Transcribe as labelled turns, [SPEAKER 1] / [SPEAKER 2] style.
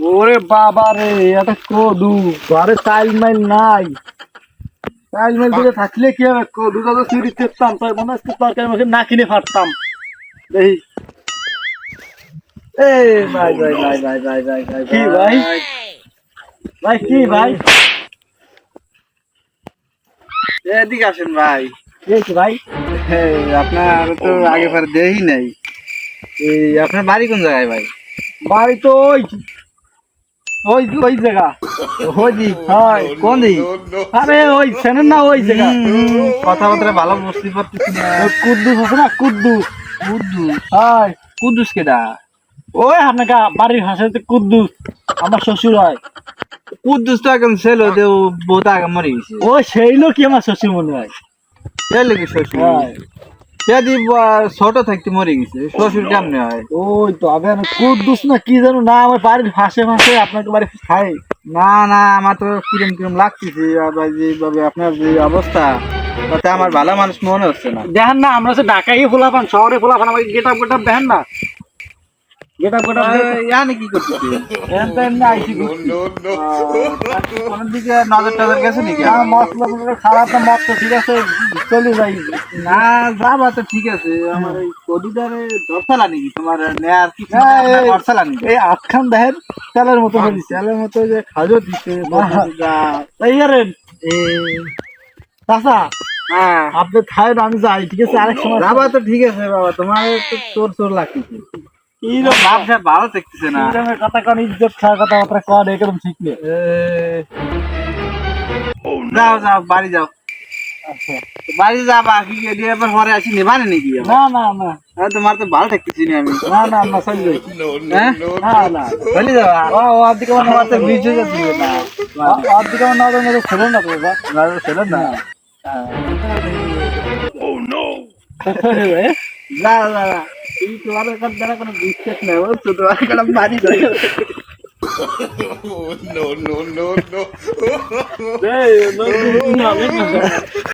[SPEAKER 1] ওরে বাবা রে এটা কদু। ঘরে চাইল মাইল নাই। চাইল মাইল দিলে থাকলে কি হবে? কদুটা তো চুরি করতাম তাই মনে হচ্ছে তরকারি মাকে না কিনে ফাটতাম। দেখি। ভাই ভাই ভাই ভাই ভাই ভাই ভাই কি ভাই? ভাই কি ভাই?
[SPEAKER 2] এদিকে আসেন ভাই।
[SPEAKER 1] কি ভাই?
[SPEAKER 2] আপনার তো আগে পরে দেই নাই। এই আপনার বাড়ি কোন জায়গায় ভাই?
[SPEAKER 1] বাড়ি তো ওই ওই ওই জায়গা।
[SPEAKER 2] ওই দিক
[SPEAKER 1] হয়
[SPEAKER 2] কোন দিক
[SPEAKER 1] আরে ওই চেনেন না ওই জায়গা।
[SPEAKER 2] কথাবার্তা ভালো বুঝতে পারতেছি না।
[SPEAKER 1] কুদ্দুস আছে না কুদ্দুস?
[SPEAKER 2] কুদ্দুস?
[SPEAKER 1] হয়
[SPEAKER 2] কুদ্দুস কেডা?
[SPEAKER 1] ওই আপনাকে বাড়ির ভাষাতে কুদ্দুস আমার শ্বশুর হয়।
[SPEAKER 2] কুদ্দুস তো এখন ছেলে ওদের বোতা আগে মরে গেছে।
[SPEAKER 1] ও সেই লোকই আমার শ্বশুর মনে হয়।
[SPEAKER 2] ছেলে কি শ্বশুর।
[SPEAKER 1] হয়।
[SPEAKER 2] সেদি ছোট থাকতে মরে গেছে শ্বশুর কেমনে হয়?
[SPEAKER 1] ওই তো আমি কুদ্দুস না কি জানো না আমার বাড়ির বাড়ি খাই।
[SPEAKER 2] না না আমার তো কিরম কিরম লাগতেছে যেভাবে আপনার যে অবস্থা তাতে আমার ভালো মানুষ মনে হচ্ছে না।
[SPEAKER 1] দেখেন না আমরা সে ঢাকাই ফোলাপান শহরে ফোলাপান আমাকে গেট আপ দেখেন না? গেট আপ গেট আপ
[SPEAKER 2] ইয়ানে কি করতেছে
[SPEAKER 1] এমনি আইসি ঘুরছি।
[SPEAKER 2] কোন দিকে নজর টজর গেছে নাকি?
[SPEAKER 1] না, মশলা মশলা খারাপ না মত তো ঠিক আছে চলে যাই।
[SPEAKER 2] না যাবা তো ঠিক আছে আমার এই কদিদারে ধরছালা নাকি? তোমার নেয়ার কিছু
[SPEAKER 1] হ্যাঁ,
[SPEAKER 2] ধরছালা নাকি?
[SPEAKER 1] এই আটখান দেখেন তেলের মতো
[SPEAKER 2] ছেলের মতো যে খাজো দিছে।
[SPEAKER 1] এই আরে চাচা
[SPEAKER 2] হ্যাঁ।
[SPEAKER 1] আপনি খায় আমি যাই ঠিক আছে? আরেক সময়
[SPEAKER 2] যাবা তো ঠিক আছে বাবা তোমার একটু চোর চোর লাগতেছে। ব্যবসা ভালো দেখতেছে না।
[SPEAKER 1] কথা কন ইজ্জত খাওয়া কথাবার্তা কন একদম ঠিক নেই।
[SPEAKER 2] এ, যাও যাও বাড়ি যাও।
[SPEAKER 1] আচ্ছা।
[SPEAKER 2] বাড়ি যাবা কি দিয়ে এবার ঘরে আসি নেবানে নাকি আবার?
[SPEAKER 1] না না না।
[SPEAKER 2] হ্যাঁ, তোমার তো ভালো থাকতেছি না আমি।
[SPEAKER 1] না না না চল যাই।
[SPEAKER 2] হ্যাঁ?
[SPEAKER 1] না না।
[SPEAKER 2] চলে যাবা?
[SPEAKER 1] ও ও আদিকে মানে
[SPEAKER 2] না।
[SPEAKER 1] আদিকে মানে না না ছিল না তো বাবা।
[SPEAKER 2] না, ছেলে না? না। না না এই তোমার এখান দ্বারা কোনো বিশ্বাস নেই বলছো তোমার এখানে বাড়ি যাই
[SPEAKER 1] এই লোক না